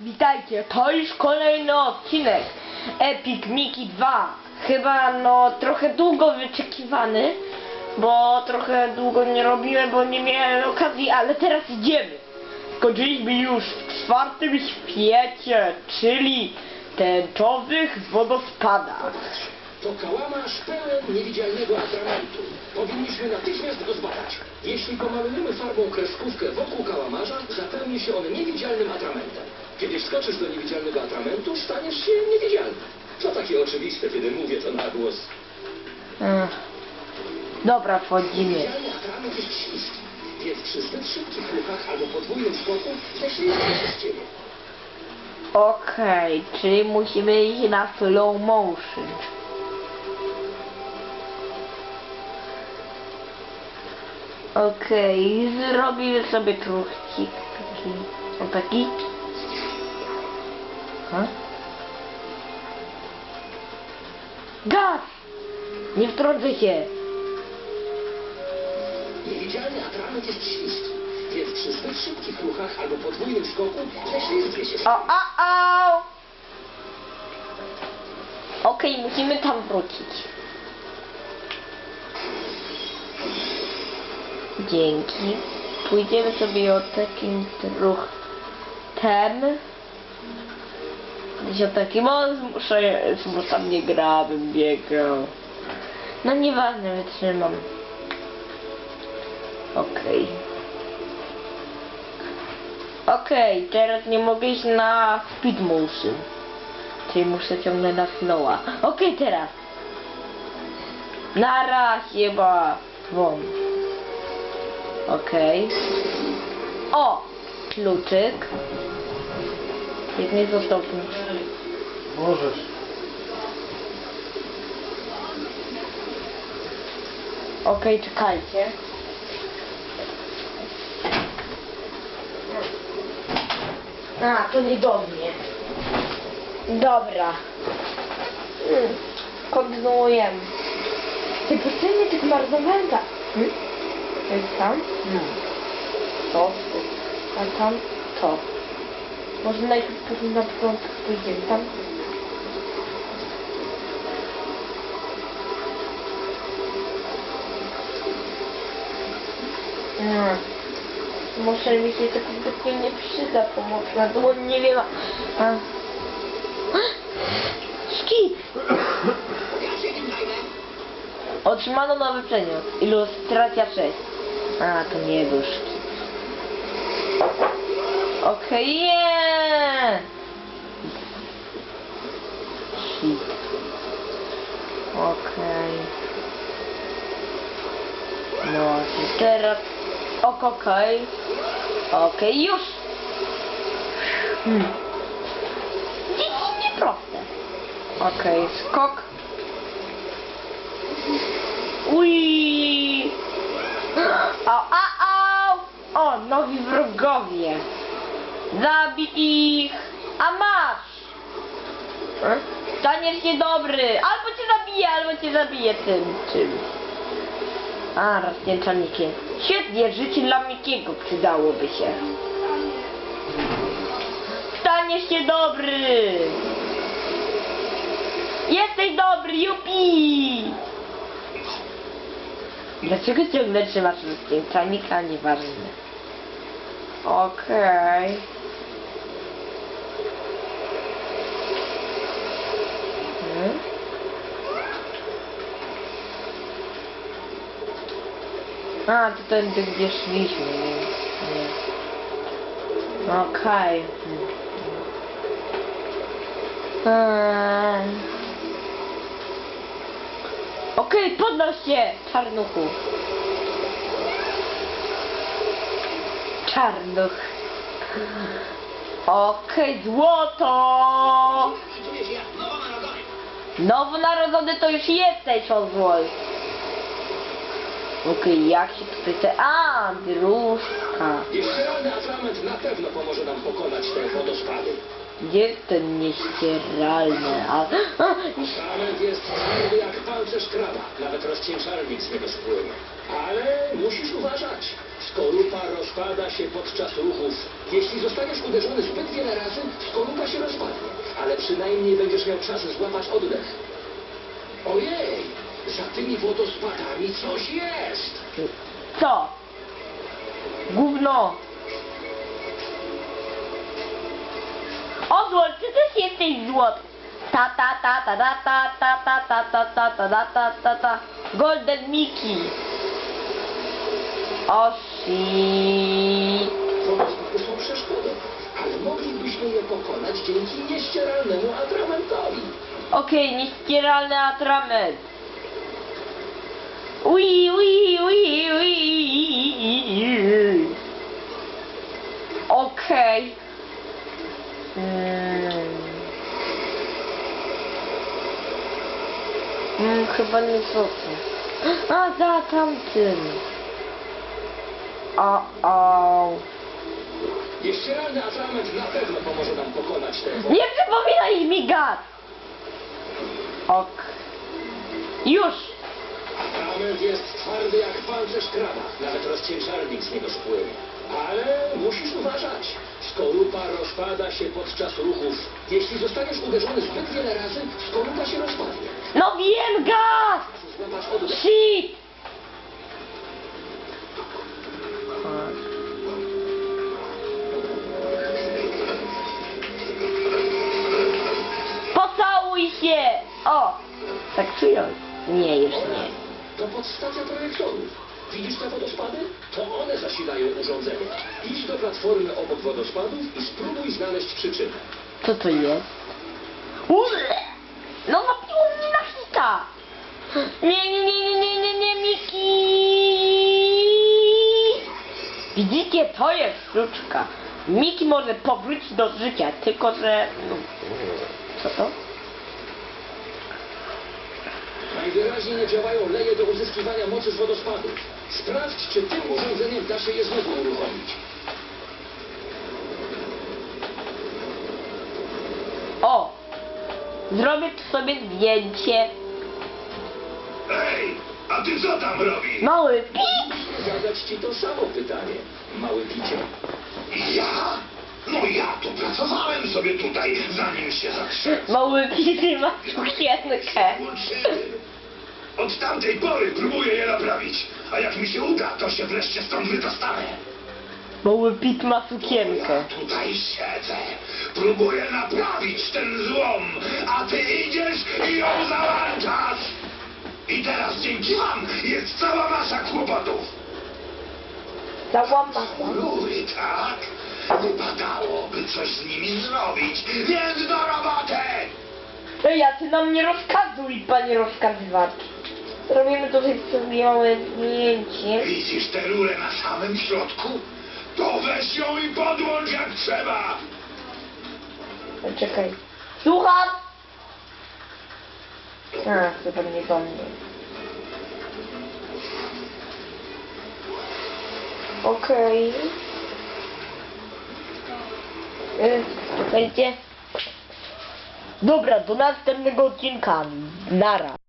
Witajcie, to już kolejny odcinek Epic Mickey 2 Chyba no trochę długo wyczekiwany Bo trochę długo nie robiłem, bo nie miałem okazji, ale teraz idziemy Skończyliśmy już w czwartym świecie, czyli tęczowych wodospadach To kałamarz pełen niewidzialnego atramentu. Powinniśmy natychmiast go zbadać. Jeśli pomalujemy farbą kreskówkę wokół kałamarza, zapełni się on niewidzialnym atramentem. Kiedy wskoczysz do niewidzialnego atramentu, staniesz się niewidzialny. To takie oczywiste, kiedy mówię to na głos. Dobra, wchodzimy Niewidzialny atrament jest śliski, więc przy zbyt szybkich ruchach albo podwójnym skoku ześlizgnie się z ciebie. Okej, czyli musimy iść na slow motion. Okej, zrobimy sobie truchcik taki. O taki? Ha? Gaz! Nie wtrącę się! Niewidzialny atrament jest śliski, więc przy zbyt szybkich ruchach albo podwójnym skoku ześlizgnie się O, o, o! Okej, musimy tam wrócić. Dzięki. Pójdziemy sobie o takim truchtem. Gdzieś o takim, o, muszę, bo tam nie grałem, biegał. No nieważne, wytrzymam. Okej. Okej, teraz nie mogę iść na speed motion. Czyli muszę ciągnąć na slowa. Okej, teraz. Na razie, ba. Won. Okej. O! Kluczyk. Został tu. Możesz. Okej, czekajcie. A, to nie do mnie. Dobra. Hmm. Kontynuujemy. Ty pustynie tych marzowęta. Hmm? To jest tam? Hmm. To. A tam to. Może najpierw później na początku pójdziemy tam. Hmm. Może mi się tak zbytnio nie przyda pomocna dłoń, nie wiem. A... Skip! Otrzymano nowy przedmiot. Ilustracja 6. A, to nie był szkip. Okej, yeah! Shit. Okej. No, i teraz... Ok, okej. Okej, już! Hmm. Dziecinnie proste. Okej, skok. Ui! Au, au, au! O, nowi wrogowie. Zabij ich! A masz! E? Staniesz się dobry! Albo cię zabiję, albo cię zabiję tym czymś. A, rozpięczalnikiem. Świetnie, życie dla Mikiego przydałoby się. Staniesz się dobry! Jesteś dobry, jupi! Dlaczego ciągle trzymasz rozpięczalnika? Nieważne. Okej. Hmm? A, to ten, gdzie szliśmy, więc nie. Okej. Eee. Okej, podnoś się, czarnuchu. Czarnuch. Okej, złoto. Się jak nowonarodzony. To już jesteś, Ozwol. Okej, jak się tutaj te... A, dróżka. Nieścieralny atrament na pewno pomoże nam pokonać te wodospady. Gdzie ten nieścieralny? A, a, Atrament jest twardy jak pancerz kraba. Nawet rozcieńczalnik z niego spłynie. Ale musisz uważać. Skorupa rozpada się podczas ruchów. Jeśli zostaniesz uderzony zbyt wiele razy, przynajmniej będziesz miał czas złapać oddech. Ojej, za tymi wodospadami coś jest. Co? Gówno. Odłącz, ty też jesteś złot. Ta ta ta ta ta ta ta ta ta ta ta ta ta ta ta ta Golden Mickey. O shit. Wodospady są przeszkodą, ale moglibyśmy je pokonać dzięki nieścieralnemu atramentowi. Okej, nieścieralny atrament. Ui, ui, ui, ui. Okej. Mm. Mm, chyba nie wrócę. A, za tamtym. O, o. Nieścieralny atrament na pewno pomoże nam pokonać te Nie przypominaj mi gaz. Ok. Już. Atrament jest twardy jak pancerz kraba. Nawet rozcieńczalnik z niego spłynie. Ale musisz uważać. Skorupa rozpada się podczas ruchów. Jeśli zostaniesz uderzony zbyt wiele razy, skorupa się rozpadnie. No wiem gaz. Oddech. Shit. Pocałuj się! O! Tak czują. Nie, już nie. To podstacja projektorów. Widzisz te wodospady? To one zasilają urządzenie. Idź do platformy obok wodospadów i spróbuj znaleźć przyczynę. Co to jest? Ule! No napiło mi na hita! Nie, nie, nie, nie, nie, nie, nie, Miki! Widzicie, to jest sztuczka. Miki może powrócić do życia, tylko że... no, Co to? Najwyraźniej nie działają leje do uzyskiwania mocy z wodospadów. Sprawdź, czy tym urządzeniem da się je znowu uruchomić. O! Zrobię tu sobie zdjęcie. Ej, a ty co tam robisz? Mały pik! Zadać ci to samo pytanie, mały picie. Ja? No ja tu pracowałem sobie tutaj, zanim się zatrzęsł. Mały pik ma sukienkę. Łączymy. Od tamtej pory próbuję je naprawić, a jak mi się uda, to się wreszcie stąd wydostanę. Mały pik ma sukienkę. Ja tutaj siedzę, próbuję naprawić ten złom, a ty idziesz i ją załączasz. I teraz dzięki wam jest cała masa kłopotów. Załamana. Luj, tak? Wypadałoby coś z nimi zrobić, więc do roboty! Ej, ja ty nam nie rozkazuj, panie rozkazywacz. Robimy tutaj sobie małe zdjęcie. Widzisz tę rurę na samym środku? To weź ją i podłącz jak trzeba! Ej, Czekaj. Słucham! A, chyba nie do mnie. Okej. Y, Czekajcie. Dobra, do następnego odcinka. Nara.